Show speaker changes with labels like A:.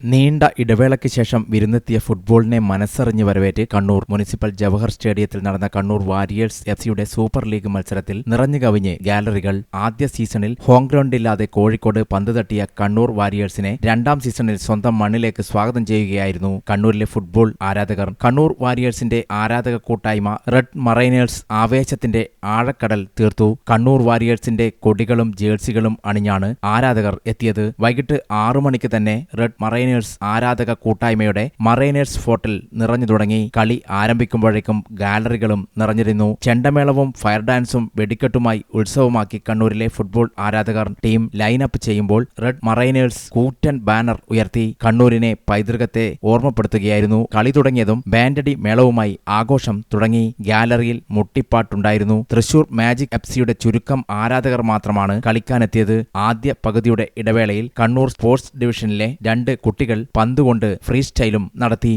A: നീണ്ട ഇടവേളയ്ക്ക് ശേഷം വിരുന്നെത്തിയ ഫുട്ബോളിനെ മനസ്സറിഞ്ഞ് വരവേറ്റ് കണ്ണൂർ മുനിസിപ്പൽ ജവഹർ സ്റ്റേഡിയത്തിൽ നടന്ന കണ്ണൂർ വാരിയേഴ്സ് എഫ് സിയുടെ സൂപ്പർ ലീഗ് മത്സരത്തിൽ നിറഞ്ഞു കവിഞ്ഞ് ഗാലറികൾ ആദ്യ സീസണിൽ ഹോം ഗ്രൗണ്ടില്ലാതെ കോഴിക്കോട് പന്ത് തട്ടിയ കണ്ണൂർ വാരിയേഴ്സിനെ രണ്ടാം സീസണിൽ സ്വന്തം മണ്ണിലേക്ക് സ്വാഗതം ചെയ്യുകയായിരുന്നു കണ്ണൂരിലെ ഫുട്ബോൾ ആരാധകർ. കണ്ണൂർ വാരിയേഴ്സിന്റെ ആരാധക കൂട്ടായ്മ റെഡ് മറൈനേഴ്സ് ആവേശത്തിന്റെ ആഴക്കടൽ തീർത്തു. കണ്ണൂർ വാരിയേഴ്സിന്റെ കൊടികളും ജേഴ്സികളും അണിഞ്ഞാണ് ആരാധകർ എത്തിയത്. വൈകിട്ട് ആറു മണിക്ക് തന്നെ റെഡ് മറൈനേഴ്സ് ആരാധക കൂട്ടായ്മയുടെ മറൈനേഴ്സ് ഫോർട്ടിൽ നിറഞ്ഞു തുടങ്ങി. കളി ആരംഭിക്കുമ്പോഴേക്കും ഗാലറികളും നിറഞ്ഞിരുന്നു. ചെണ്ടമേളവും ഫയർ ഡാൻസും വെടിക്കെട്ടുമായി ഉത്സവമാക്കി കണ്ണൂരിലെ ഫുട്ബോൾ ആരാധകർ ടീം ലൈനപ്പ് ചെയ്യുമ്പോൾ റെഡ് മറൈനേഴ്സ് കൂറ്റൻ ബാനർ ഉയർത്തി കണ്ണൂരിനെ പൈതൃകത്തെ ഓർമ്മപ്പെടുത്തുകയായിരുന്നു. കളി തുടങ്ങിയതും ബാൻഡടി മേളവുമായി ആഘോഷം തുടങ്ങി. ഗാലറിയിൽ മുട്ടിപ്പാട്ടുണ്ടായിരുന്നു. തൃശൂർ മാജിക് എഫ്സിയുടെ ചുരുക്കം ആരാധകർ മാത്രമാണ് കളിക്കാനെത്തിയത്. ആദ്യ പകുതിയുടെ ഇടവേളയിൽ കണ്ണൂർ സ്പോർട്സ് ഡിവിഷനിലെ രണ്ട് കുട്ടികൾ പന്തുകൊണ്ട് ഫ്രീ സ്റ്റൈലും നടത്തി.